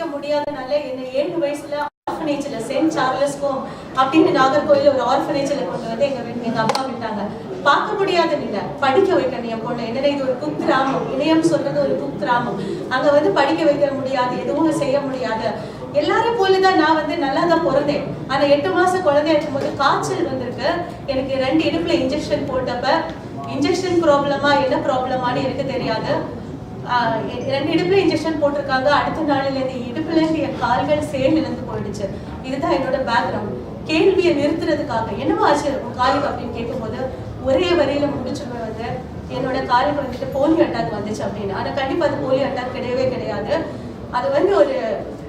படிக்க முடியாதனால என்னை ஏழு வயசுல ஆர்ஃபனேஜ்ல சென்ட் சார்லஸ் ஹோம் அப்படின்னு நாகர்கோயில் ஒரு ஆர்ஃபனேஜ்ல கொண்டு வந்து எங்க வீட்டு எங்க அப்பா விட்டாங்க. பார்க்க முடியாத இல்ல படிக்க வைக்கணும் என் பொண்ணு. என்னன்னா இது ஒரு குக் கிராமம்? இணையம் சொல்றது ஒரு குக் கிராமம். அங்க வந்து படிக்க வைக்க முடியாது எதுவும் செய்ய முடியாது. எல்லாரும் போலதான் நான் வந்து நல்லா தான் பிறந்தேன். ஆனா எட்டு மாசம் குழந்தையா இருக்கும்போது காய்ச்சல் வந்திருக்கு. எனக்கு ரெண்டு இடுப்புல இன்ஜெக்ஷன் போட்டப்ப இன்ஜெக்ஷன் ப்ராப்ளமா என்ன ப்ராப்ளமானு எனக்கு தெரியாது. ரெண்டு இடுப்புல இன்ஜெக்ஷன் போட்டிருக்காங்க. அடுத்த நாள்ல இருந்து இடுப்புல இருந்து என் கால்கள் சேல் இழந்து போயிடுச்சு. இதுதான் என்னோட பேக்ரவுண்ட் கேள்வியை நிறுத்துறதுக்காக என்னவோ ஆச்சு? உன் காலுக்கு அப்படின்னு கேட்கும்போது ஒரே வரியில முடிச்சுமே வந்து என்னோட காலுக்கு வந்துட்டு போலியோ அட்டாக் வந்துச்சு அப்படின்னு. ஆனா கண்டிப்பா அது போலியோ அட்டாக் கிடையவே கிடையாது. அது வந்து ஒரு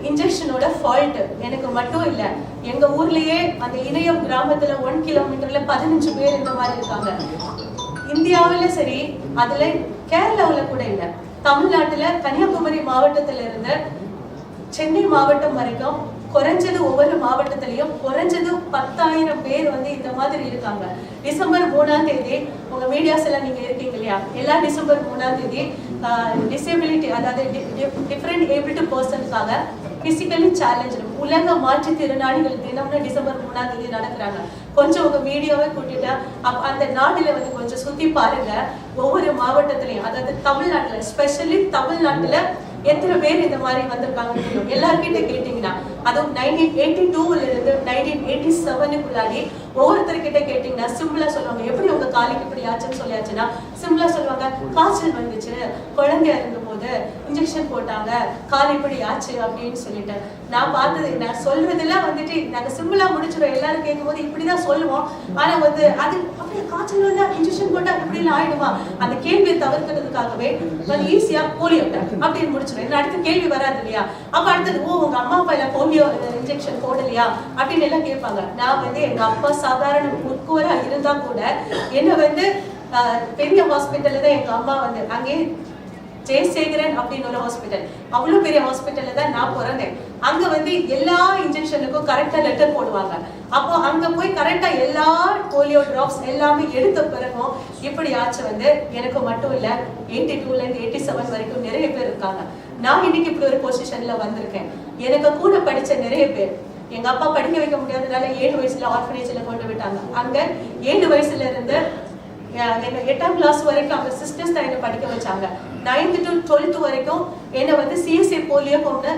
இன்ஜெக்ஷனோட ஃபால்ட் எனக்கு மட்டும் இல்லை. எங்க ஊர்லயே அந்த இணையம் கிராமத்துல ஒன் கிலோமீட்டர்ல பதினஞ்சு பேர் இந்த மாதிரி இருக்காங்க. இந்தியாவில சரி அதுல கேரளாவில் கூட இல்லை. தமிழ்நாட்டில் கன்னியாகுமரி மாவட்டத்தில் இருந்து சென்னை மாவட்டம் வரைக்கும் குறைஞ்சது ஒவ்வொரு மாவட்டத்திலையும் குறைஞ்சது பத்தாயிரம் பேர் வந்து இந்த மாதிரி இருக்காங்க. டிசம்பர் மூணாம் தேதி உங்க மீடியாஸ் எல்லாம் நீங்க இருக்கீங்க இல்லையா? எல்லா டிசம்பர் மூணாம் தேதி டிசேபிலிட்டி அதாவது டிஃப்ரெண்ட் ஏபிள் பர்சனுக்காக பிசிக்கலி சேலஞ்சு உலக மாற்றுத்திறனாளிகள் தினம்னு டிசம்பர் மூணாம் தேதி நடக்கிறாங்க. கொஞ்சம் உங்க மீடியாவை கூட்டிட்டு அந்த நாடுல வந்து கொஞ்சம் சுத்தி பாருங்க. ஒவ்வொரு மாவட்டத்திலையும் அதாவது தமிழ்நாட்டுல ஸ்பெஷலி தமிழ்நாட்டுல எத்தனை பேர் இந்த மாதிரி வந்திருக்காங்க தெரியும். எல்லார்கிட்ட கேட்டீங்கன்னா அதுவும் நைன்டீன் எயிட்டி டூல இருந்து நைன்டீன் எயிட்டி செவனுக்குள்ளாடி ஒவ்வொருத்தர்கிட்ட கேட்டீங்கன்னா சிம்பிளா சொல்லுவாங்க. எப்படி உங்க காலுக்கு இப்படி ஆச்சுன்னு சொல்லியாச்சுன்னா சிம்பிளா சொல்லுவாங்க. காய்ச்சல் வந்துச்சு. குழந்தையா போது இன்ஜெக்ஷன் போட்டாங்க. கால் இப்படி ஆச்சு அப்படின்னு சொல்லிட்டு. நான் பார்த்தது நான் சொல்றதெல்லாம் வந்துட்டு நாங்க சிம்பிளா முடிச்சிடும் எல்லாரும் கேட்கும்போது இப்படிதான் சொல்லுவோம். ஆனா வந்து அது அப்படியே காய்ச்சல் வந்தா இன்ஜெக்ஷன் போட்டா இப்படி எல்லாம் ஆயிடுமா? அந்த கேள்வியை தவிர்க்கிறதுக்காகவே அது ஈஸியா போலியோ அப்படின்னு முடிச்சிடும் ஏன்னா அடுத்த கேள்வி வராது இல்லையா? அப்ப அடுத்தது ஓ உங்க அம்மா அப்பா இல்ல போலியோ இன்ஜெக்ஷன் போடலையா? அப்படின்னு எல்லாம் கேட்பாங்க. நான் வந்து எங்க அப்பா சாதாரண முக்குவரா இருந்தா கூட என்ன வந்து பெரிய ஹாஸ்பிட்டல்ல தான் எங்க அம்மா வந்து அங்கே ஜெயசேகரன் அப்படின்னு ஒரு ஹாஸ்பிட்டல் அவ்வளோ பெரிய ஹாஸ்பிட்டல்ல தான் நான் பிறந்தேன். அங்க வந்து எல்லா இன்ஜெக்ஷனுக்கும் கரெக்டா லெட்டர் போடுவாங்க. அப்போ அங்க போய் கரெக்டாக எல்லா போலியோ ட்ராப்ஸ் எல்லாமே எடுத்த பிறகும் இப்படி ஆச்சு வந்து எனக்கு மட்டும் இல்லை எயிட்டி டூலேருந்து எயிட்டி செவன் வரைக்கும் நிறைய பேர் இருக்காங்க. நான் இன்னைக்கு இப்படி ஒரு பொசிஷனில் வந்திருக்கேன். எனக்கு கூட படிச்ச நிறைய பேர் எங்க அப்பா படிக்க வைக்க முடியாதனால ஏழு வயசுல ஆர்ஃபனேஜ்ல கொண்டு விட்டாங்க. அங்க ஏழு வயசுல இருந்து என்ன எட்டாம் கிளாஸ் வரைக்கும் அவங்க சிஸ்டர்ஸ் தான் என்ன படிக்க வச்சாங்க. நைன்த் டு டுவெல்த் வரைக்கும் என்னை வந்து சிஎஸ்ஏ போலியோ ஹோம்னு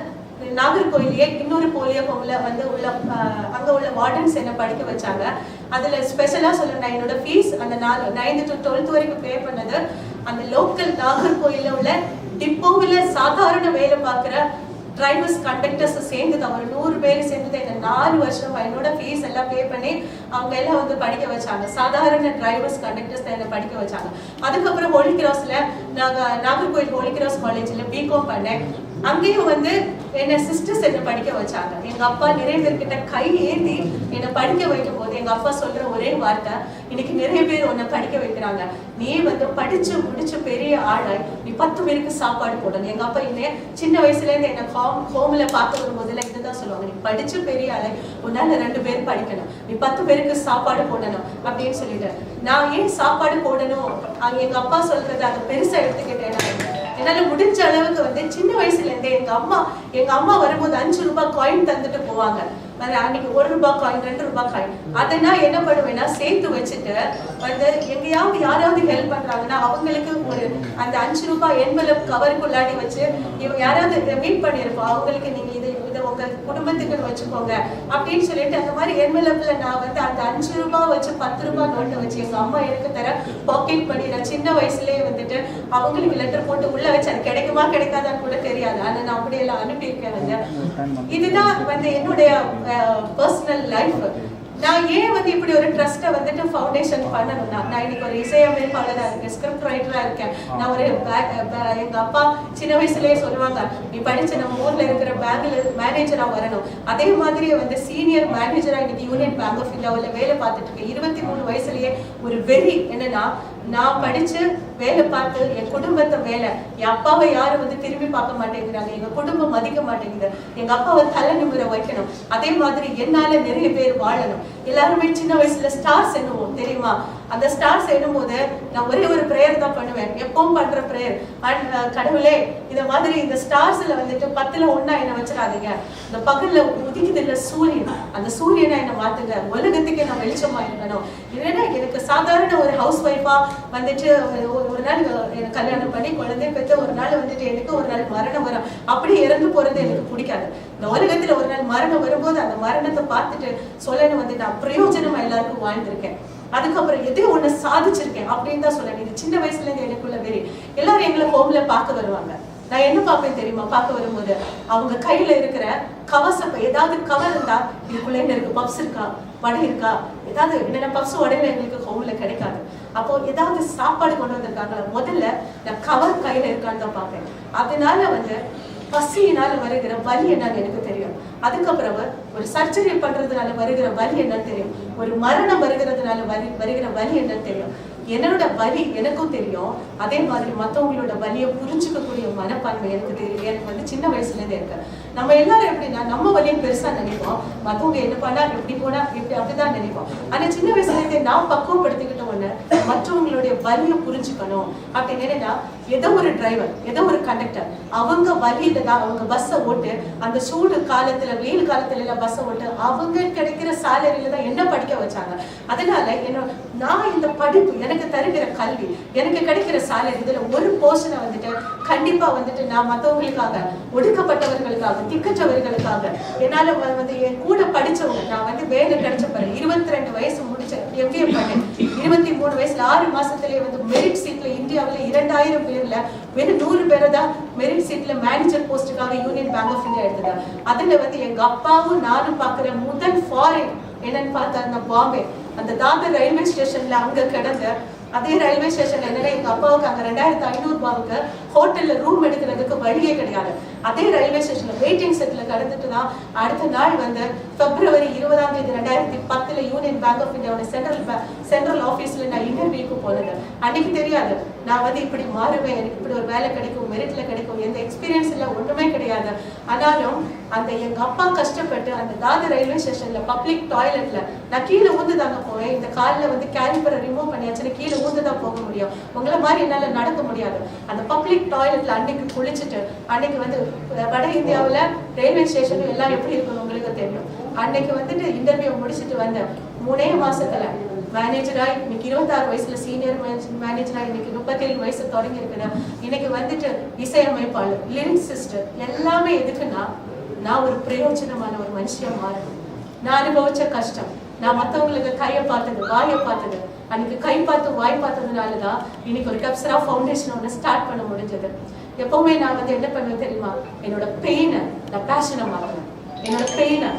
நாகர்கோயிலேயே இன்னொரு போலியோ ஹோம்ல வந்து உள்ள அஹ், அங்க உள்ள வார்டன்ஸ் என்ன படிக்க வச்சாங்க. அதுல ஸ்பெஷலா சொல்லணும்னா என்னோட ஃபீஸ் அந்த நாலு நைன்த் டு டுவெல்த் வரைக்கும் பே பண்ணது அந்த லோக்கல் நாகர்கோயில்ல உள்ள டிப்போவில் சாதாரண வேலை பார்க்குற டிரைவர்ஸ் கண்டக்டர்ஸ் சேர்ந்து ஒரு நூறு பேர் சேர்ந்து இந்த நாலு வருஷம் என்னோட ஃபீஸ் எல்லாம் பே பண்ணி அவங்க எல்லாம் வந்து படிக்க வச்சாங்க. சாதாரண டிரைவர்ஸ் கண்டக்டர்ஸ் தான் என்ன படிக்க வச்சாங்க. அதுக்கப்புறம் ஹோலி கிராஸ்ல நாங்க நாகர்கோயில் ஹோலி கிராஸ் காலேஜ்ல பிகாம் பண்ணேன். அங்கேயும் வந்து என்ன சிஸ்டர்ஸ் என்ன படிக்க வச்சாங்க. எங்க அப்பா நிறைய பேர்கிட்ட கை ஏந்தி என்னை படிக்க வைக்கும் போது எங்க அப்பா சொல்ற ஒரே வார்த்தை இன்னைக்கு நிறைய பேர் உன்னை படிக்க வைக்கிறாங்க. நீ வந்து படிச்சு முடிச்சு பெரிய ஆளாய் நீ பத்து பேருக்கு சாப்பாடு போடணும். எங்க அப்பா என்ன சின்ன வயசுல இருந்து என்ன ஹோம் ஹோம்ல பார்க்க வரும்போதுல இதுதான் சொல்லுவாங்க. நீ படிச்சு பெரிய ஆளாய் உன்னால ரெண்டு பேர் படிக்கணும். நீ பத்து பேருக்கு சாப்பாடு போடணும். அப்படின்னு சொல்லிட்டு நான் ஏன் சாப்பாடு போடணும்? எங்க அப்பா சொல்றது அதை பெருசா எடுத்துக்கிட்டேன் என்னால முடிஞ்ச அளவுக்கு வந்து சின்ன வயசுல இருந்தே எங்க அம்மா எங்க அம்மா வரும்போது அஞ்சு ரூபாய் காயின் தந்துட்டு போவாங்க. அன்னைக்கு ஒரு ரூபாய் காயின் ரெண்டு ரூபாய் காயின் அதை நான் என்ன பண்ணுவேன்னா சேர்த்து வச்சுட்டு வந்து எங்கேயாவது யாராவது ஹெல்ப் பண்றாங்கன்னா அவங்களுக்கு ஒரு அந்த அஞ்சு ரூபாய் என்வலப் கவருக்குள்ளாடி வச்சு இவங்க யாராவது மீட் பண்ணியிருப்போம் அவங்களுக்கு நீங்க இது உங்க குடும்பத்துக்கு வச்சுக்கோங்க அப்படின்னு சொல்லிட்டு அந்த மாதிரி என்வலப்ல நான் வந்து அந்த அஞ்சு ரூபாய் வச்சு பத்து ரூபாய் நோட்டை வச்சு எங்க அம்மா எனக்கு தர பாக்கெட் பண்ணி நான் சின்ன வயசுலயே வந்துட்டு அவங்களுக்கு லெட்டர் போட்டு உள்ள வச்சு அது கிடைக்குமா கிடைக்காதான்னு கூட தெரியாது. ஆனா நான் அப்படியெல்லாம் அனுப்பியிருக்கேன். வந்து இதுதான் வந்து என்னுடைய பர்சனல் லைஃப் நான் ஏன் வந்து இப்படி ஒரு ட்ரஸ்ட்டை வந்துட்டு ஃபவுண்டேஷன் பண்ணணும்னா நான் இன்னைக்கு ஒரு இசையமைப்பாளராக இருக்கேன் ஸ்கிரிப்ட் ரைட்டராக இருக்கேன். நான் ஒரு எங்கள் அப்பா சின்ன வயசுலேயே சொல்லுவாங்க நீ படிச்ச நம்ம ஊரில் இருக்கிற பேங்கில் மேனேஜராக வரணும். அதே மாதிரி வந்து சீனியர் மேனேஜரா இன்னைக்கு யூனியன் பேங்க் ஆஃப் இந்தியாவில் வேலை பார்த்துட்டு இருக்கேன் இருபத்தி மூணு வயசுலேயே ஒரு வெறி என்னன்னா நான் படிச்சு வேலை பார்த்து என் குடும்பத்தை வேலை என் அப்பாவை யாரும் வந்து திரும்பி பார்க்க மாட்டேங்கிறாங்க. எங்க குடும்பம் மதிக்க மாட்டேங்குது. எங்க அப்பாவை தலை நிமிர வைக்கணும். அதே மாதிரி என்னால நிறைய பேர் வாழணும். எல்லாருமே சின்ன வயசுல ஸ்டார்ஸ் என்னவோ தெரியுமா? அந்த ஸ்டார்ஸ் எண்ணும்போது நான் ஒரே ஒரு ப்ரேயர் தான் பண்ணுவேன். எப்பவும் பண்ற ப்ரேயர் கடவுளே இந்த மாதிரி இந்த ஸ்டார்ஸ்ல வந்துட்டு பத்துல ஒன்னா என்ன வச்சிடாதீங்க. இந்த பகல்ல உதிக்குது இல்ல சூரியன். அந்த சூரியனை என்ன மாத்துங்க. உலகத்துக்கு நான் வெளிச்சமா இருக்கணும். இல்லைன்னா எனக்கு சாதாரண ஒரு ஹவுஸ் ஒய்ஃபா வந்துட்டு ஒரு- ஒரு நாள் எனக்கு கல்யாணம் பண்ணி குழந்தை பெற்ற ஒரு நாள் வந்துட்டு எனக்கு ஒரு நாள் மரணம் வரும். அப்படி இறந்து போறது எனக்கு பிடிக்காது. இந்த உலகத்துல ஒரு நாள் மரணம் வரும்போது அந்த மரணத்தை பார்த்துட்டு சொல்லணும் வந்து நான் பிரயோஜனமா எல்லாருக்கும் வாழ்ந்திருக்கேன். அதுக்கப்புறம் எதையோ ஒன்று சாதிச்சிருக்கேன் அப்படின்னு தான் சொல்லணும் இது சின்ன வயசுல இருந்து எனக்குள்ள வெறி எல்லாரும் எங்களை ஹோம்ல பார்க்க வருவாங்க. நான் என்ன பார்ப்பேன் தெரியுமா? பார்க்க வரும்போது அவங்க கையில இருக்கிற கவசம் ஏதாவது கவர் இருந்தா இதுக்குள்ள என்ன இருக்கு? பப்ஸ் இருக்கா? வடை இருக்கா? ஏதாவது என்னென்ன பப்ஸ் உடையில எங்களுக்கு ஹோம்ல கிடைக்காது. அப்போ ஏதாவது சாப்பாடு கொண்டு வந்திருக்காங்களா? முதல்ல நான் கவர் கையில இருக்கான்னு தான் பார்ப்பேன். அதனால வந்து பசியினால வருகிற வலி என்னன்னு எனக்கு தெரியும் அதுக்கப்புறம் ஒரு சர்ஜரி பண்றதுனால வருகிற வலி என்னன்னு தெரியும். ஒரு மரணம் வருகிறதுனால வலி வருகிற வலி என்னன்னு தெரியும். என்னோட வலி எனக்கும் தெரியும். அதே மாதிரி மத்தவங்களோட வலியை புரிஞ்சுக்கக்கூடிய மனப்பான்மை எனக்கு தெரியும் எனக்கு வந்து சின்ன வயசுல இருந்தே இருக்கு. நம்ம எல்லாரும் எப்படின்னா நம்ம வலியை பெருசா நினைப்போம். மத்தவங்க என்ன பண்ணா எப்படி போனா இப்படி அப்படிதான் நினைப்போம். ஆனா சின்ன வயசுல இருந்தே நான் பக்குவப்படுத்திக்கிட்ட ஒண்ணு மற்றவங்களுடைய வலியை புரிஞ்சுக்கணும். அப்படின்னு என்னன்னா ஏதோ ஒரு டிரைவர் ஏதோ ஒரு கண்டக்டர் அவங்க வழியில தான் அவங்க பஸ்ஸை ஓட்டு அந்த சூடு காலத்துல வெயில் காலத்துல எல்லாம் பஸ்ஸை ஓட்டு அவங்க கிடைக்கிற சேலரியில தான் என்ன படிக்க வச்சாங்க. அதனால என்ன நான் இந்த படிப்பு எனக்கு தருகிற கல்வி எனக்கு கிடைக்கிற சேலரி இதுல ஒரு போர்ஷனை வந்துட்டு கண்டிப்பா வந்துட்டு நான் மத்தவங்களுக்காக ஒடுக்கப்பட்டவர்களுக்காக திக்கற்றவர்களுக்காக என்னால வந்து என் கூட படிச்சவங்க நான் வந்து வேலை கிடைச்ச பிறகு இருபத்தி ரெண்டு வயசு முடிச்ச எம்பிஏ பண்ணேன். இருபத்தி மூணு வயசுல ஆறு மாசத்துலயே வந்து மெரிட் இந்தியாவில் இரண்டாயிரம் பேர்ல வெறும் நூறு பேரை தான் மெரிட் சீட்ல மேனேஜர் போஸ்டுக்காக யூனியன் பேங்க் ஆஃப் இந்தியா எடுத்தது அதுல வந்து எங்க அப்பாவும் நானும் பாக்குற முதல் ஃபாரின் என்னன்னு பார்த்தா அந்த பாம்பே. அந்த தாதர் ரயில்வே ஸ்டேஷன்ல அங்க கிடந்த அதே ரயில்வே ஸ்டேஷன்ல என்னன்னா எங்க அப்பாவுக்கு அங்க ரெண்டாயிரத்தி ஐநூறு ரூபாவுக்கு ஹோட்டல்ல ரூம் எடுக்கிறதுக்கு வழியே கிடையாது. அதே ரயில்வே ஸ்டேஷன்ல வெயிட்டிங் செட்ல கடந்துட்டு தான் அடுத்த நாள் வந்து பிப்ரவரி இருபதாம் தேதி ரெண்டாயிரத்தி பத்துல யூனியன் பேங்க் ஆஃப் இந்தியாவோட சென்ட்ரல் சென்ட்ரல் ஆஃபீஸில் நான் இன்டர்வியூக்கு போனது. அன்னைக்கு தெரியாது. நான் வந்து இப்படி மாறுவேன் எனக்கு இப்படி ஒரு வேலை கிடைக்கும் மெரிட்டில் கிடைக்கும். எந்த எக்ஸ்பீரியன்ஸ் இல்லை ஒன்றுமே கிடையாது. ஆனாலும் அந்த எங்கள் அப்பா கஷ்டப்பட்டு அந்த தாது ரயில்வே ஸ்டேஷனில் பப்ளிக் டாய்லெட்டில் நான் கீழே ஊந்து தாங்க போவேன். இந்த காலில் வந்து கேலிபரை ரிமூவ் பண்ணியாச்சுன்னு கீழே ஊந்து தான் போக முடியும். உங்களை மாதிரி என்னால் நடக்க முடியாது. அந்த பப்ளிக் டாய்லெட்டில் அன்னைக்கு குளிச்சுட்டு அன்னைக்கு வந்து வட இந்தியாவில் ரயில்வே ஸ்டேஷனும் எல்லாம் எப்படி இருக்கணும் உங்களுக்கு தெரியும்? அன்னைக்கு வந்துட்டு இன்டர்வியூ முடிச்சுட்டு வந்தேன். மூணே மாசத்துல. மேனேஜராக இன்னைக்கு இருபத்தாறு வயசுல சீனியர் மேனேஜரா இன்னைக்கு முப்பத்தேழு வயசு தொடங்கி இருக்கிறேன் இன்னைக்கு வந்துட்டு இசையமைப்பாளர் லிரிக்ஸ் சிஸ்டர் எல்லாமே எதுக்குன்னா நான் ஒரு பிரயோஜனமான ஒரு மனுஷியா மாறணும். நான் அனுபவிச்ச கஷ்டம். நான் மத்தவங்களுக்கு கையை பார்த்தது வாயை பார்த்தது அன்னைக்கு கை பார்த்து வாய் பார்த்ததுனால தான் இன்னைக்கு ஒரு கப்சரா ஃபவுண்டேஷன் ஒன்று ஸ்டார்ட் பண்ண முடிஞ்சது. எப்பவுமே நான் வந்து என்ன பண்ணுவேன் தெரியுமா? என்னோட பெயினை நான் பேஷனை மாற்றுவேன். என்னோட பெயினை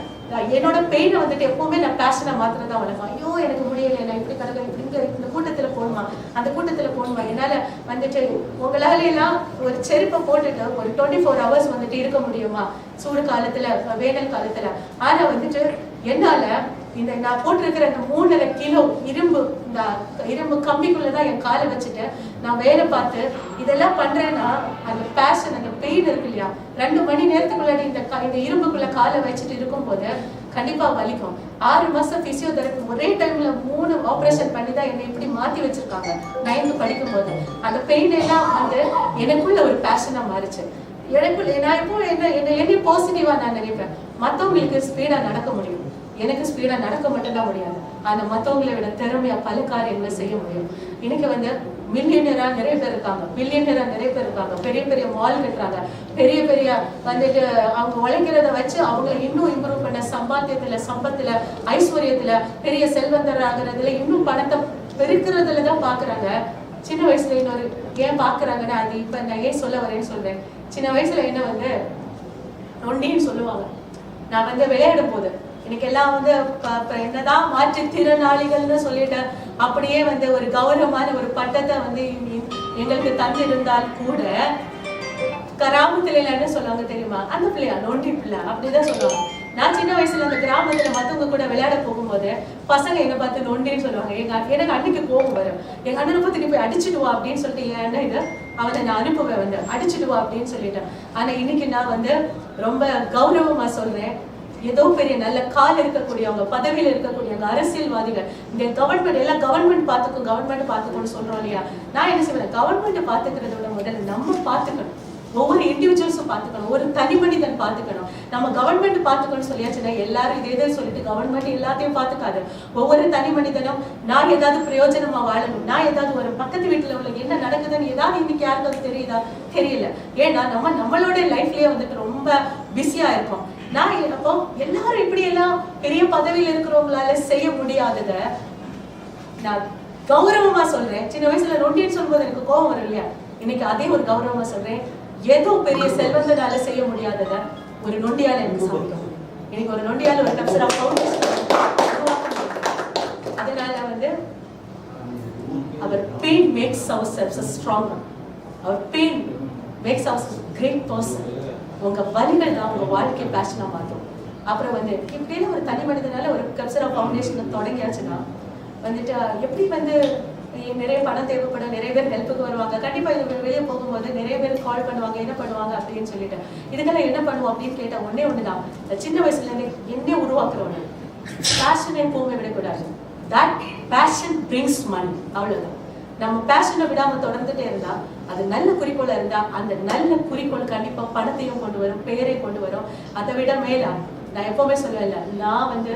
என்னோட பெயினை வந்துட்டு எப்பவுமே நான் பேஷனை மாத்திரம் தான் வளர்க்கும் ஐயோ எனக்கு முடியல நான் இப்படி கடக்க இப்படிங்க இந்த கூட்டத்துல போகணுமா அந்த கூட்டத்துல போகணுமா என்னால வந்துட்டு உங்களால எல்லாம் ஒரு செருப்பை போட்டுட்டு ஒரு டுவெண்ட்டி ஃபோர் ஹவர்ஸ் வந்துட்டு இருக்க முடியுமா? சூடு காலத்துல வேனல் காலத்துல. ஆனா வந்துட்டு என்னால இந்த நான் போட்டிருக்கிற அந்த மூணரை கிலோ இரும்பு இந்த இரும்பு கம்பிக்குள்ளதான் என் காலை வச்சுட்டு நான் வேலை பார்த்து இதெல்லாம் பண்றேன்னா அந்த பேஷன் அந்த பெயின் இருக்கு இல்லையா? ரெண்டு மணி நேரத்துக்குள்ளாடி இந்த க- இந்த இரும்புக்குள்ள காலை வச்சுட்டு இருக்கும்போது கண்டிப்பா வலிக்கும். ஆறு மாசம் பிசியோதெரபி ஒரே டைம்ல மூணு ஆப்ரேஷன் பண்ணி தான் என்னை இப்படி மாத்தி வச்சிருக்காங்க. நைன்த்து படிக்கும் போது அந்த பெயின் எல்லாம் வந்து எனக்குள்ள ஒரு பேஷனா மாறிச்சு. எனக்குள்ள நான் இப்போ என்ன என்ன என்ன பாசிட்டிவா நான் நினைப்பேன். மத்தவங்களுக்கு ஸ்பீடா நடக்க முடியும். எனக்கு ஸ்பீடா நடக்க மட்டும்தான் முடியாது. ஆனா மத்தவங்களை விட திறமையா பல காரியங்களை செய்ய முடியும். இன்னைக்கு வந்து மில்லியனரா நிறைய பேர் இருக்காங்க. பில்லியனரா நிறைய பேர் இருக்காங்க. பெரிய பெரிய மால் கட்டுறாங்க. பெரிய பெரிய வந்துட்டு அவங்க உழைக்கிறத வச்சு அவங்க இன்னும் இம்ப்ரூவ் பண்ண சம்பாத்தியத்துல சம்பத்துல ஐஸ்வர்யத்துல பெரிய செல்வந்தர் ஆகுறதுல இன்னும் பணத்தை பெருக்கிறதுல தான் பாக்குறாங்க. சின்ன வயசுல இன்னொரு ஏன் பாக்குறாங்கன்னா அது இப்ப நான் ஏன் சொல்ல வரேன்னு சொல்றேன். சின்ன வயசுல என்ன வந்து நொண்டின்னு சொல்லுவாங்க. நான் வந்து விளையாடும் போது எனக்கு எல்லாம் வந்து என்னதான் மாற்றுத்திறனாளிகள்னு சொல்லிட்டு அப்படியே வந்து ஒரு கௌரவமான ஒரு பட்டத்தை வந்து எங்களுக்கு தந்திருந்தால் கூட கிராமத்துல என்ன சொல்லுவாங்க தெரியுமா? அந்த பிள்ளையா? நோண்டி பிள்ளை. அப்படிதான் சொல்லுவாங்க. நான் சின்ன வயசுல அந்த கிராமத்துல மத்தவங்க கூட விளையாட போகும்போது பசங்க என்ன பார்த்து நோண்டின்னு சொல்லுவாங்க. எங்க எனக்கு அன்னைக்கு கோபம் வரும். எங்க அண்ணனை பார்த்து போய் அடிச்சுட்டு வா அப்படின்னு சொல்லிட்டு என் அண்ணன் இது? அவனை நான் அனுப்புவேன் வந்து. அடிச்சுட்டு வா அப்படின்னு சொல்லிட்டேன். ஆனா இன்னைக்கு நான் வந்து ரொம்ப கௌரவமா சொல்றேன். ஏதோ பெரிய நல்ல கால் இருக்கக்கூடியவங்க பதவியில் இருக்கக்கூடியவங்க அரசியல்வாதிகள் இந்த கவர்மெண்ட் எல்லாம் கவர்மெண்ட் பார்த்துக்கும் கவர்மெண்ட் பார்த்துக்கும்னு சொல்றோம் இல்லையா? நான் என்ன செய்வேன் கவர்மெண்ட் பார்த்துக்கிறத விட முதல்ல நம்ம பார்த்துக்கணும். ஒவ்வொரு இண்டிவிஜுவல்ஸும் பார்த்துக்கணும். ஒரு தனி மனிதன் பார்த்துக்கணும். நம்ம கவர்மெண்ட் பார்த்துக்கணும் சொல்லியாச்சுன்னா எல்லாரும் இதே இதே சொல்லிட்டு கவர்மெண்ட் எல்லாத்தையும் பார்த்துக்காது. ஒவ்வொரு தனி மனிதனும் நான் ஏதாவது பிரயோஜனமா வாழணும் நான் ஏதாவது ஒரு பக்கத்து வீட்டுல உள்ள என்ன நடக்குதுன்னு ஏதாவது இன்னைக்கு யாருக்காவது தெரியுதா? தெரியல. ஏன்னா நம்ம நம்மளோட லைஃப்லயே வந்துட்டு ரொம்ப பிஸியா இருக்கோம். நான் அப்போ எல்லாரும் இப்படி எல்லாம் பெரிய பதவியில் இருக்கிறவங்களால செய்ய முடியாததை நான் கௌரவமா சொல்றேன். சின்ன வயசுல ரொட்டின்னு சொல்லும்போது எனக்கு கோவம் வரும் இல்லையா? இன்னைக்கு அதே ஒரு கௌரவமா சொல்றேன். ஏதோ பெரிய செல்வந்தனால செய்ய முடியாதத ஒரு நொண்டியால எனக்கு சாதிக்க முடியும் இன்னைக்கு ஒரு நொண்டியால ஒரு கப்சரா அதனால வந்து her pain makes her cells stronger her pain makes her great person உங்க வலிமை தான் உங்க வாழ்க்கை பேஷனா மாற்றும். அப்புறம் வந்து இப்படின்னு ஒரு தனி மனிதனால ஒரு கல்ச்சரல் ஃபவுண்டேஷன் தொடங்கியாச்சுன்னா வந்துட்டு எப்படி வந்து நிறைய பணம் தேவைப்படும் நிறைய பேர் ஹெல்ப்புக்கு வருவாங்க. கண்டிப்பா இது வெளியே போகும்போது நிறைய பேர் கால் பண்ணுவாங்க என்ன பண்ணுவாங்க அப்படின்னு சொல்லிட்டு. இதுக்கெல்லாம் என்ன பண்ணுவோம் அப்படின்னு கேட்டா ஒன்னே ஒண்ணுதான். தான் சின்ன வயசுல இருந்து என்ன உருவாக்குறவங்க. பேஷனை எப்பவுமே விடக்கூடாது. தட் பேஷன் பிரிங்ஸ் மணி அவ்வளவுதான். நம்ம பேஷனை விடாம தொடர்ந்துட்டே இருந்தா அது நல்ல குறிக்கோளாக இருந்தால் அந்த நல்ல குறிக்கோள் கண்டிப்பாக பணத்தையும் கொண்டு வரும் பெயரை கொண்டு வரும். அதை விட மேலா நான் எப்போவுமே சொல்லுவேன்ல நான் வந்து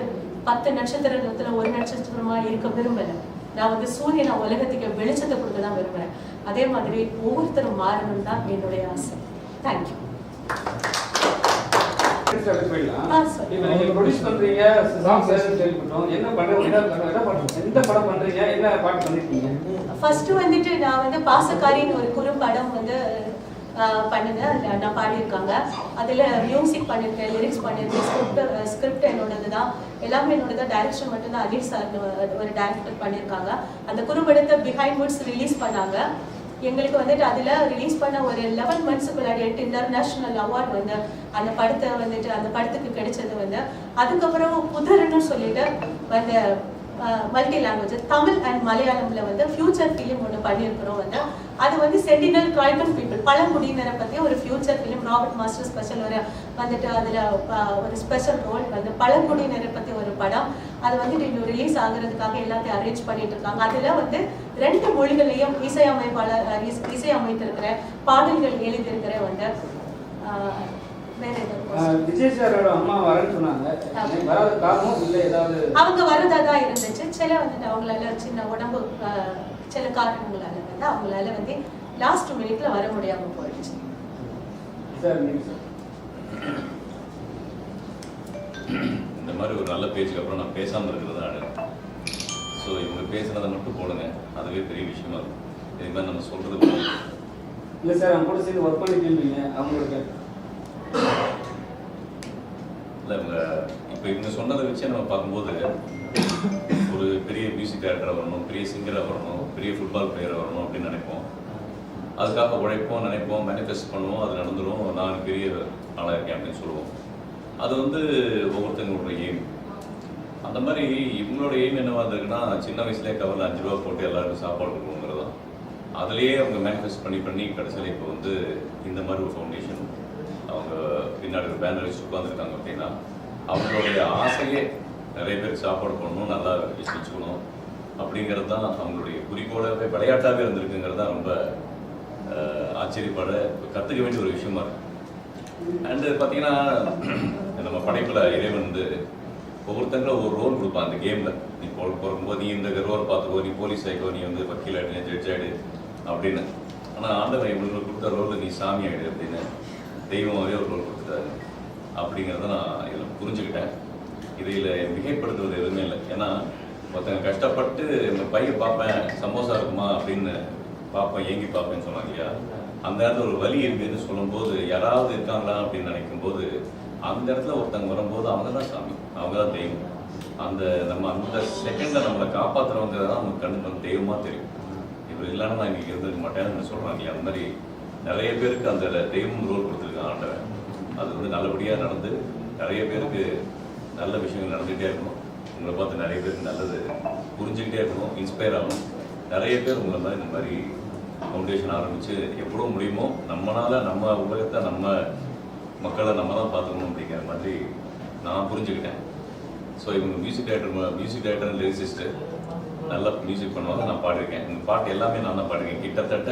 பத்து நட்சத்திரத்துல ஒரு நட்சத்திரமா இருக்க விரும்பலை. நான் வந்து சூரியனை உலகத்துக்கு வெளிச்சத்தை கொடுக்க தான் விரும்புறேன். அதே மாதிரி ஒவ்வொருத்தரும் மாறணும் தான் என்னுடைய ஆசை. தேங்க்யூ போயிடலாம். ஆ, சரி. இப்ப நீங்க produce பண்றீங்க, songs ஏதாவது கேள்விப்பட்டோம். என்ன பண்றீங்க? என்ன என்ன படம்? எந்த படம் பண்றீங்க? என்ன பாட்டு பண்ணிருக்கீங்க? ஃபர்ஸ்ட் வந்துட்டு நான் வந்து பாசக்காரின்னு ஒரு குறும்படம் வந்து அதுல நான் பாடியிருக்காங்க அதில் மியூசிக் பண்ணியிருக்கேன் லிரிக்ஸ் பண்ணியிருக்கேன் ஸ்கிரிப்ட் ஸ்கிரிப்ட் என்னோடது தான் எல்லாமே என்னோட தான் டைரக்ஷன் மட்டும்தான் அஜித் சார் ஒரு டைரக்டர் பண்ணியிருக்காங்க அந்த குறும்படத்தை பிஹைண்ட் வுட்ஸ் ரிலீஸ் பண்ணாங்க எங்களுக்கு வந்துட்டு அதில் ரிலீஸ் பண்ண ஒரு லெவன் மந்த்ஸுக்குள்ளாடி எட்டு இன்டர்நேஷ்னல் அவார்ட் வந்து அந்த படத்தை வந்துட்டு அந்த படத்துக்கு கிடைச்சது வந்து அதுக்கப்புறம் புதர்னு சொல்லிட்டு வந்து மல்டி லாங்குவேஜ் தமிழ் அண்ட் மலையாளம்ல வந்து ஃபியூச்சர் ஃபிலிம் ஒன்று பண்ணியிருக்கிறோம் வந்து. அது வந்து சென்டினல் ட்ரைபல் பீப்புள் பழங்குடியினரை பற்றி ஒரு feature film Robert master special ஒரு வந்துட்டு அதில் ஒரு ஸ்பெஷல் ரோல் வந்து பழங்குடியினரை பற்றி ஒரு படம். அது வந்துட்டு இன்னும் ரிலீஸ் ஆகுறதுக்காக எல்லாத்தையும் அரேஞ்ச் பண்ணிட்டு இருக்காங்க. அதில் வந்து ரெண்டு மொழிகளையும் இசையமைப்பாளர் அஹ், இஸ்- இசையமைத்திருக்கிற பாடல்கள் எழுதியிருக்கிற வந்து அவங்க வரதா இருந்துச்சு. சில வந்துட்டு அவங்களால சின்ன உடம்பு சில காரணங்களால வந்து அவங்களால வந்து லாஸ்ட் மினிட்ல வர முடியாம போயிடுச்சு. பேச்சுக்கு அப்புறம் நான் பேசாமல் இருக்கிறது தான் ஸோ இவங்க பேசுனதை மட்டும் போடுங்க. அதுவே பெரிய விஷயமா இருக்கும். இதுக்கு மேலே நம்ம சொல்கிறது இல்ல சார் அவங்க கூட சேர்ந்து ஒர்க் பண்ணிட்டு இருந்தீங்க. அவங்களுக்கு இல்லை இவங்க இப்போ இவங்க சொன்னதை வச்சே நம்ம பார்க்கும்போது ஒரு பெரிய மியூசிக் டைரக்டராக வரணும் பெரிய சிங்கராக வரணும் பெரிய ஃபுட்பால் பிளேயராக வரணும் அப்படின்னு நினைப்போம். அதுக்காக உழைப்போம் நினைப்போம் மேனிஃபெஸ்ட் பண்ணுவோம் அது நடந்துரும். நான் பெரிய ஆளாக இருக்கேன் அப்படின்னு சொல்லுவோம். அது வந்து ஒவ்வொருத்தங்களோட எய்ம் அந்த மாதிரி இவங்களோட எய்ம் என்னவா இருந்திருக்குன்னா சின்ன வயசுலேயே கவரில் அஞ்சு ரூபா போட்டு எல்லாருக்கும் சாப்பாடு கொடுக்கணுங்கிறது தான் அதுலேயே அவங்க மேனிஃபெஸ்ட் பண்ணி பண்ணி கடைசியில் இப்போ வந்து இந்த மாதிரி ஒரு ஃபவுண்டேஷன் அவங்க பின்னாடி ஒரு பேனர் வச்சு உட்காந்துருக்காங்க அப்படின்னா அவங்களுடைய ஆசையே நிறைய பேருக்கு சாப்பாடு பண்ணணும் நல்லா வச்சுக்கணும் அப்படிங்கிறது தான் அவங்களுடைய குறிக்கோளாகவே விளையாட்டாகவே இருந்திருக்குங்கிறது தான் ரொம்ப ஆச்சரியப்பட கற்றுக்க வேண்டிய ஒரு விஷயமா இருக்கு. அண்டு பார்த்தீங்கன்னா நம்ம படைப்பில் இறைவன் வந்து ஒவ்வொருத்தங்களும் ஒரு ரோல் கொடுப்பான். அந்த கேமில் நீ போல் போகும்போது நீ இந்த ரோல் பார்த்துக்கோ நீ போலீஸ் ஆகிக்கோ நீ வந்து வக்கீல் ஆகிடு ஜட்ஜ் ஆகிடு அப்படின்னு. ஆனால் ஆண்டவன் இவங்களுக்கு கொடுத்த ரோலில் நீ சாமி ஆகிடு அப்படின்னு. தெய்வமாகவே ஒரு ரோல் கொடுத்துட்டாரு. அப்படிங்கிறத நான் இதில் புரிஞ்சுக்கிட்டேன். இதில் மிகைப்படுத்துவது எதுவுமே இல்லை. ஏன்னா ஒருத்தங்க கஷ்டப்பட்டு இந்த பையன் பார்ப்பேன் சமோசா இருக்குமா அப்படின்னு பார்ப்பேன் ஏங்கி பார்ப்பேன்னு சொன்னாங்க இல்லையா? அந்த இடத்துல ஒரு வலி இருக்குன்னு சொல்லும்போது யாராவது இருக்காங்களா அப்படின்னு நினைக்கும்போது அந்த இடத்துல ஒருத்தங்க வரும்போது அவங்க தான் சாமி. அவங்க தான் தெய்வம். அந்த நம்ம அந்த செகண்டை நம்மளை காப்பாற்றுறவங்க தான் நமக்கு கண்ணுக்கு வந்து தெய்வமாக தெரியும். இவர் இல்லைன்னா நான் இங்கே இருந்திருக்க மாட்டேன்னு சொல்கிறாங்க இல்லையா அந்த மாதிரி நிறைய பேருக்கு அந்த தெய்வம் ரோல் கொடுத்துருக்காங்க ஆண்டவன் அது வந்து நல்லபடியாக நடந்து நிறைய பேருக்கு நல்ல விஷயங்கள் நடந்துகிட்டே இருக்கணும். உங்களை பார்த்து நிறைய பேருக்கு நல்லது புரிஞ்சுக்கிட்டே இருக்கணும் இன்ஸ்பயர் ஆகணும். நிறைய பேர் உங்களை மாதிரி இந்த மாதிரி ஃபவுண்டேஷன் ஆரம்பித்து எவ்வளோ முடியுமோ நம்மளால் நம்ம உலகத்தை நம்ம மக்களை நம்ம தான் பார்த்துக்கணும் அப்படிங்கிற மாதிரி நான் புரிஞ்சுக்கிட்டேன். ஸோ இவங்க music director music director lyricist நல்லா மியூசிக் பண்ணுவாங்க நான் பாடியிருக்கேன் இந்த பாட்டு எல்லாமே நான் தான் பாடிருக்கேன். கிட்டத்தட்ட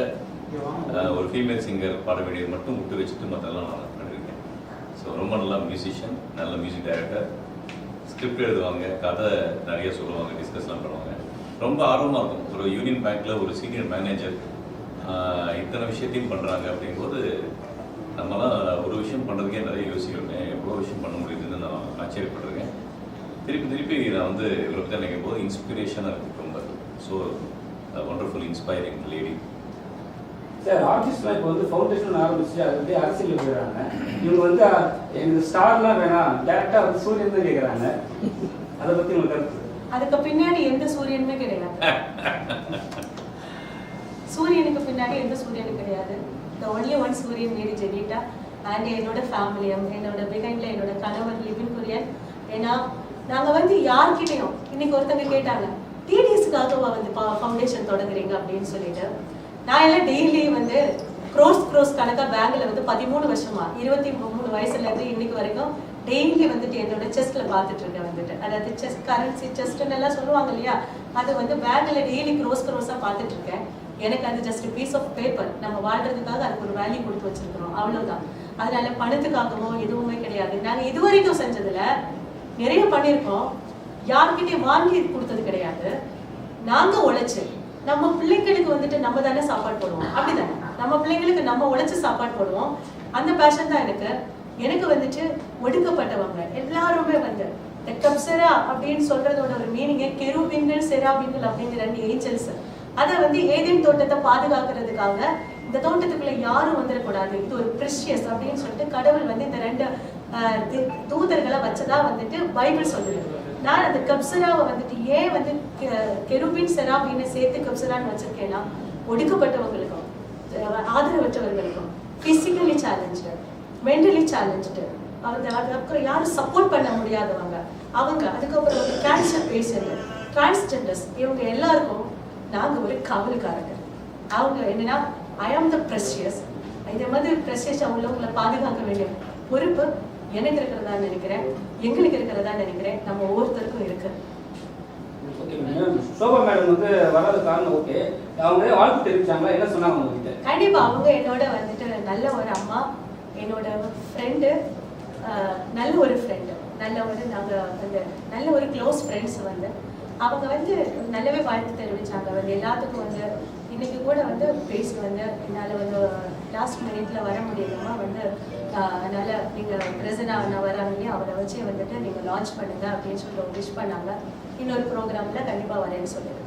ஒரு ஃபீமேல் சிங்கர் பாட வேண்டியது மட்டும் விட்டு வச்சுட்டு மற்றெல்லாம் நான் தான் பாடிருக்கேன் ஸோ ரொம்ப நல்லா மியூசிஷியன் நல்ல மியூசிக் டைரக்டர் ஸ்கிரிப்ட் எழுதுவாங்க கதை நிறைய சொல்லுவாங்க டிஸ்கஸ்லாம் பண்ணுவாங்க. ரொம்ப ஆர்வமாக இருக்கும். ஒரு யூனியன் பேங்க்கில் ஒரு சீனியர் மேனேஜர் இத்தனை விஷயத்தையும் பண்ணுறாங்க அப்படிங்கும்போது நம்மளாம் ஒரு விஷயம் பண்ணுறதுக்கே நிறைய யோசிக்கிறேன் எவ்வளோ விஷயம் பண்ண முடியுதுன்னு நான் ஆச்சரியப்பட்டிருக்கேன். திருப்பி திருப்பி நான் வந்து இவரை பற்றி நினைக்கும் போது இன்ஸ்பிரேஷனாக இருக்குது ரொம்ப so wonderful inspiring lady sir ஆர்டிஸ்ட்லாம் இப்போ வந்து ஃபவுண்டேஷன் ஆரம்பிச்சு அது அப்படியே அரசியல் போயிடுறாங்க இவங்க வந்து எனக்கு ஸ்டார்லாம் வேணாம் டேரக்டாக வந்து சூரியன் தான் கேட்குறாங்க அதை பற்றி உங்களுக்கு கருத்து? அதுக்கு பின்னாடி எந்த சூரியனுமே கிடையாது. சூரியனுக்கு பின்னாடி எந்த சூரியனும் கிடையாது. த ஒன்லி ஒன் சூரியன் மேரி ஜெனிட்டா அண்ட் என்னோட ஃபேமிலியும் என்னோட பிகைண்ட்ல என்னோட கணவர் லிபின் குரியன் ஏன்னா நாங்க வந்து யார்கிட்டையும் இன்னைக்கு ஒருத்தங்க கேட்டாங்க டிடிஎஸ்க்காகவா வந்து ஃபவுண்டேஷன் தொடங்குறீங்க அப்படின்னு சொல்லிட்டு நான் எல்லாம் டெய்லி வந்து க்ரோஸ் க்ரோஸ் கணக்காக பேங்க்ல வந்து பதிமூணு வருஷமா இருபத்தி மூணு வயசுல இருந்து இன்னைக்கு வரைக்கும் டெய்லி வந்துட்டு என்னோட செஸ்ட்ல பார்த்துட்டு இருக்கேன் வந்துட்டு. அதாவது செஸ் கரன்சி செஸ்ட்னு எல்லாம் சொல்லுவாங்க இல்லையா? அது வந்து பேங்க்ல டெய்லி க்ரோஸ் க்ரோஸாக பார்த்துட்டு இருக்கேன். எனக்கு அது ஜஸ்ட் பீஸ் ஆஃப் பேப்பர் நம்ம வாழ்றதுக்காக அதுக்கு ஒரு வேல்யூ கொடுத்து வச்சிருக்கிறோம். அவ்வளவுதான். அதனால பணத்துக்காகவோ எதுவுமே கிடையாது. நாங்கள் இது வரைக்கும் செஞ்சதுல நிறைய பண்ணியிருக்கோம். யார்கிட்டயும் வாங்கி கொடுத்தது கிடையாது. நாங்க உழைச்சு நம்ம பிள்ளைங்களுக்கு வந்துட்டு நம்ம தானே சாப்பாடு போடுவோம். அப்படிதானே? நம்ம பிள்ளைங்களுக்கு நம்ம உழைச்சு சாப்பாடு போடுவோம். அந்த பேஷன் தான் எனக்கு. எனக்கு வந்துட்டு ஒடுக்கப்பட்டவங்க எல்லாருமே வந்து இந்த கப்சரா அப்படின்னு சொல்றதோட ஒரு மீனிங்கே கெருபின்கள் செராபின்கள் அப்படிங்கிற ரெண்டு ஏஞ்சல்ஸ் அதை வந்து ஏதேன் தோட்டத்தை பாதுகாக்கிறதுக்காக இந்த தோட்டத்துக்குள்ள யாரும் வந்துடக்கூடாது. இது ஒரு பிரிஷியஸ் அப்படின்னு சொல்லிட்டு கடவுள் வந்து இந்த ரெண்டு தூதர்களை வச்சதா வந்துட்டு பைபிள் சொல்லுது. நான் அந்த கப்சராவை வந்துட்டு ஏன் வந்து கெ- கெருபின் செராபின்னு சேர்த்து கப்சரான்னு வச்சிருக்கேன்னா ஒடுக்கப்பட்டவங்களுக்கும் ஆதரவற்றவர்களுக்கும் பிசிக்கலி சேலஞ்சு மென்டலி சேலஞ்சு அவங்க அதுக்கப்புறம் யாரும் சப்போர்ட் பண்ண முடியாதவங்க. அவங்க அதுக்கப்புறம் வந்து கேன்சர் பேஷண்ட் டிரான்ஸ்ஜெண்டர்ஸ் இவங்க எல்லாருக்கும் நாங்க ஒரு காவல்காரங்க அவங்க என்னன்னா ஐ ஆம் த ப்ரெஷியஸ் இந்த மாதிரி ப்ரெஷியஸ் உள்ளவங்களை பாதுகாக்க வேண்டிய பொறுப்பு எனக்கு இருக்கிறதா நினைக்கிறேன் எங்களுக்கு இருக்கிறதா நினைக்கிறேன் நம்ம ஒவ்வொருத்தருக்கும் இருக்கு. சோபா மேடம் வந்து வராத காரணம் ஓகே அவங்க வாழ்த்து தெரிவிச்சாங்களா? என்ன சொன்னாங்க உங்ககிட்ட? கண்டிப்பா அவங்க என்னோட வந்துட்டு நல்ல ஒரு அம்மா என்னோட ஃப்ரெண்டு நல்ல ஒரு ஃப்ரெண்டு நல்ல ஒரு நாங்க வந்து நல்ல ஒரு க்ளோஸ் ஃப்ரெண்ட்ஸ் வந்து. அவங்க வந்து நல்லாவே வாழ்த்து தெரிவிச்சாங்க. வந்து எல்லாத்துக்கும் வந்து இன்னைக்கு கூட வந்து பேசி வந்து என்னால் வந்து லாஸ்ட் மினிட்ல வர முடியலமா வந்து அதனால நீங்கள் பிரசனா அண்ணா வராங்க அவரை வச்சு வந்துட்டு நீங்கள் லான்ச் பண்ணுங்க அப்படின்னு சொல்லி விஷ் பண்ணாங்க. இன்னொரு ப்ரோக்ராம்ல கண்டிப்பாக வரேன்னு சொல்லியிருக்காங்க